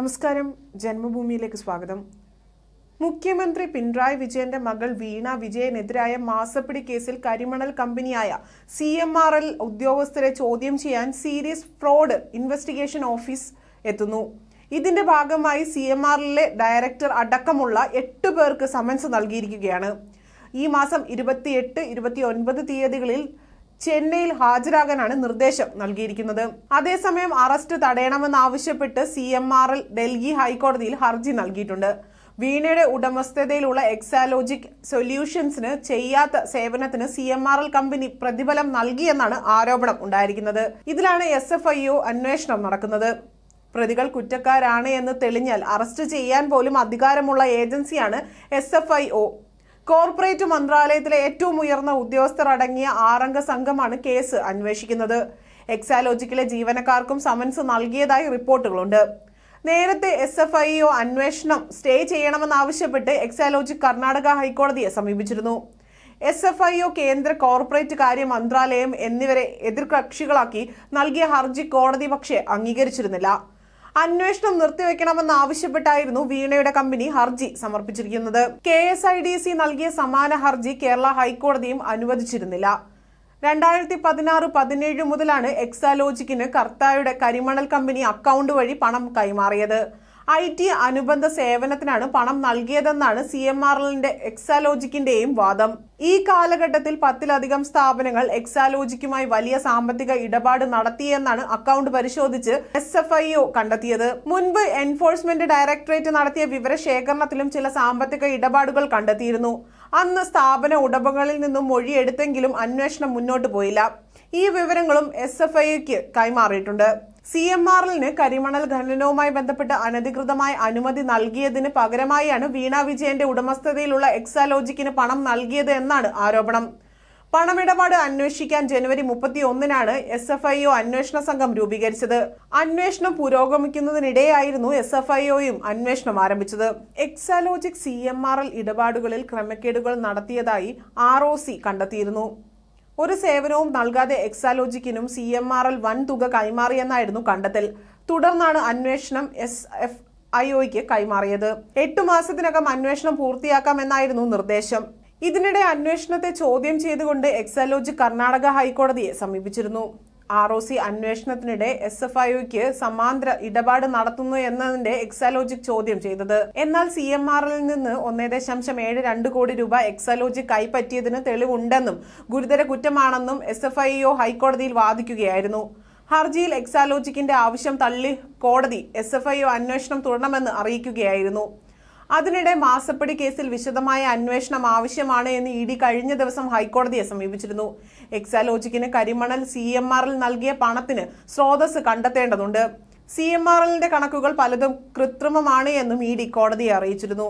നമസ്കാരം. ജന്മഭൂമിയിലേക്ക് സ്വാഗതം. മുഖ്യമന്ത്രി പിണറായി വിജയന്റെ മകൾ വീണ വിജയനെതിരായ മാസപ്പിടി കേസിൽ കരിമണൽ കമ്പനിയായ സി എം ആർ എൽ ഉദ്യോഗസ്ഥരെ ചോദ്യം ചെയ്യാൻ സീരിയസ് ഫ്രോഡ് ഇൻവെസ്റ്റിഗേഷൻ ഓഫീസ് എത്തുന്നു. ഇതിന്റെ ഭാഗമായി സി എം എല്ലിലെ ഡയറക്ടർ അടക്കമുള്ള എട്ട് പേർക്ക് സമൻസ് നൽകിയിരിക്കുകയാണ്. ഈ മാസം ഇരുപത്തിയെട്ട് ഇരുപത്തി ഒൻപത് തീയതികളിൽ ചെന്നൈയിൽ ഹാജരാകാനാണ് നിർദ്ദേശം നൽകിയിരിക്കുന്നത്. അതേസമയം arrest തടയണമെന്നാവശ്യപ്പെട്ട് C M R L Delhi ഹൈക്കോടതിയിൽ ഹർജി നൽകിയിട്ടുണ്ട്. വീണയുടെ ഉടമസ്ഥതയിലുള്ള എക്സാലോജിക് സൊല്യൂഷൻസിന് ചെയ്യാത്ത സേവനത്തിന് C M R L company പ്രതിഫലം നൽകിയെന്നാണ് ആരോപണം ഉണ്ടായിരിക്കുന്നത്. ഇതിലാണ് എസ് എഫ് ഐ ഒ അന്വേഷണം നടക്കുന്നത്. പ്രതികൾ കുറ്റക്കാരാണ് എന്ന് തെളിഞ്ഞാൽ അറസ്റ്റ് ചെയ്യാൻ പോലും അധികാരമുള്ള ഏജൻസിയാണ് S F I O. Corporate മന്ത്രാലയത്തിലെ ഏറ്റവും ഉയർന്ന ഉദ്യോഗസ്ഥർ അടങ്ങിയ ആറംഗ സംഘമാണ് കേസ് അന്വേഷിക്കുന്നത്. എക്സാലോജിക്കിലെ ജീവനക്കാർക്കും സമൻസ് നൽകിയതായി റിപ്പോർട്ടുകളുണ്ട്. നേരത്തെ എസ് എഫ് ഐ ഒ അന്വേഷണം സ്റ്റേ ചെയ്യണമെന്നാവശ്യപ്പെട്ട് എക്സാലോജിക് കർണാടക ഹൈക്കോടതിയെ സമീപിച്ചിരുന്നു. എസ് എഫ് ഐ ഒ കേന്ദ്ര കോർപ്പറേറ്റ് കാര്യ മന്ത്രാലയം എന്നിവരെ എതിർകക്ഷികളാക്കി നൽകിയ ഹർജി കോടതി പക്ഷേ അംഗീകരിച്ചിരുന്നില്ല. അന്വേഷണം നിർത്തിവെക്കണമെന്ന് ആവശ്യപ്പെട്ടായിരുന്നു വീണയുടെ കമ്പനി ഹർജി സമർപ്പിച്ചിരിക്കുന്നത്. K S I D C നൽകിയ സമാന ഹർജി കേരള ഹൈക്കോടതിയും അനുവദിച്ചിരുന്നില്ല. രണ്ടായിരത്തി പതിനാറ് പതിനേഴ് മുതലാണ് എക്സാലോജിക്കിന് കർത്തായുടെ കരിമണൽ കമ്പനി അക്കൗണ്ട് വഴി പണം കൈമാറിയത്. ഐ ടി അനുബന്ധ സേവനത്തിനാണ് പണം നൽകിയതെന്നാണ് സി എം ആർ എല്ലിന്റെ എക്സാലോജിക്കിന്റെയും വാദം. ഈ കാലഘട്ടത്തിൽ പത്തിലധികം സ്ഥാപനങ്ങൾ എക്സാലോജിക്കുമായി വലിയ സാമ്പത്തിക ഇടപാട് നടത്തിയെന്നാണ് അക്കൗണ്ട് പരിശോധിച്ച് എസ് എഫ് ഐ ഒ കണ്ടെത്തിയത്. മുൻപ് എൻഫോഴ്സ്മെന്റ് ഡയറക്ടറേറ്റ് നടത്തിയ വിവരശേഖരണത്തിലും ചില സാമ്പത്തിക ഇടപാടുകൾ കണ്ടെത്തിയിരുന്നു. അന്ന് സ്ഥാപന ഉടമകളിൽ നിന്നും മൊഴിയെടുത്തെങ്കിലും അന്വേഷണം മുന്നോട്ട് പോയില്ല. ഈ വിവരങ്ങളും എസ് എഫ് ഐക്ക് കൈമാറിയിട്ടുണ്ട്. സി എം ആറിന് കരിമണൽ ഖനനവുമായി ബന്ധപ്പെട്ട് അനധികൃതമായ അനുമതി നൽകിയതിന് പകരമായാണ് വീണ വിജയന്റെ ഉടമസ്ഥതയിലുള്ള എക്സാലോജിക്കിന് പണം നൽകിയത് എന്നാണ് ആരോപണം. പണമിടപാട് അന്വേഷിക്കാൻ ജനുവരി മുപ്പത്തി ഒന്നിനാണ് എസ് എഫ് ഐ ഒ അന്വേഷണ സംഘം രൂപീകരിച്ചത്. അന്വേഷണം പുരോഗമിക്കുന്നതിനിടെയായിരുന്നു എസ് എഫ് ഐ ഒയും അന്വേഷണം ആരംഭിച്ചത്. Exalogic C M R L ഇടപാടുകളിൽ ക്രമക്കേടുകൾ നടത്തിയതായി ആർ ഒ സി കണ്ടെത്തിയിരുന്നു. ഒരു സേവനവും നൽകാതെ എക്സാലോജിക്കിനും സി എം ആർ എൽ വൻ തുക കൈമാറിയെന്നായിരുന്നു കണ്ടെത്തൽ. തുടർന്നാണ് അന്വേഷണം എസ് എഫ് ഐ ഒയ്ക്ക് കൈമാറിയത്. എട്ടു മാസത്തിനകം അന്വേഷണം പൂർത്തിയാക്കാമെന്നായിരുന്നു നിർദ്ദേശം. ഇതിനിടെ അന്വേഷണത്തെ ചോദ്യം ചെയ്തുകൊണ്ട് എക്സാലോജി കർണാടക ഹൈക്കോടതിയെ സമീപിച്ചിരുന്നു. ആർ ഒ സി അന്വേഷണത്തിനിടെ എസ് എഫ് ഐക്ക് സമാന്തര ഇടപാട് നടത്തുന്നു എന്നതിന്റെ എക്സാലോജിക് ചോദ്യം ചെയ്തത്. എന്നാൽ സി എം എല്ലിൽ നിന്ന് ഒന്നേ ദശാംശം ഏഴ് രണ്ട് കോടി രൂപ എക്സാലോജിക് കൈപ്പറ്റിയതിന് തെളിവുണ്ടെന്നും ഗുരുതര കുറ്റമാണെന്നും എസ് എഫ് ഐ ഒ ഹൈക്കോടതിയിൽ വാദിക്കുകയായിരുന്നു. ഹർജിയിൽ എക്സാലോജിക്കിന്റെ ആവശ്യം തള്ളി കോടതി എസ് എഫ് ഐ ഒ അന്വേഷണം തുടരണമെന്ന് അറിയിക്കുകയായിരുന്നു. അതിനിടെ മാസപ്പടി കേസിൽ വിശദമായ അന്വേഷണം ആവശ്യമാണ് എന്ന് ഇ ഡി കഴിഞ്ഞ ദിവസം ഹൈക്കോടതിയെ സമീപിച്ചിരുന്നു. എക്സാലോജിക്കിന് കരിമണൽ സി എം ആറിൽ നൽകിയ പണത്തിന് സ്രോതസ് കണ്ടെത്തേണ്ടതുണ്ട്. സി എം ആർ എല്ലിന്റെ കണക്കുകൾ പലതും കൃത്രിമമാണ് എന്നും ഇ ഡി കോടതിയെ അറിയിച്ചിരുന്നു.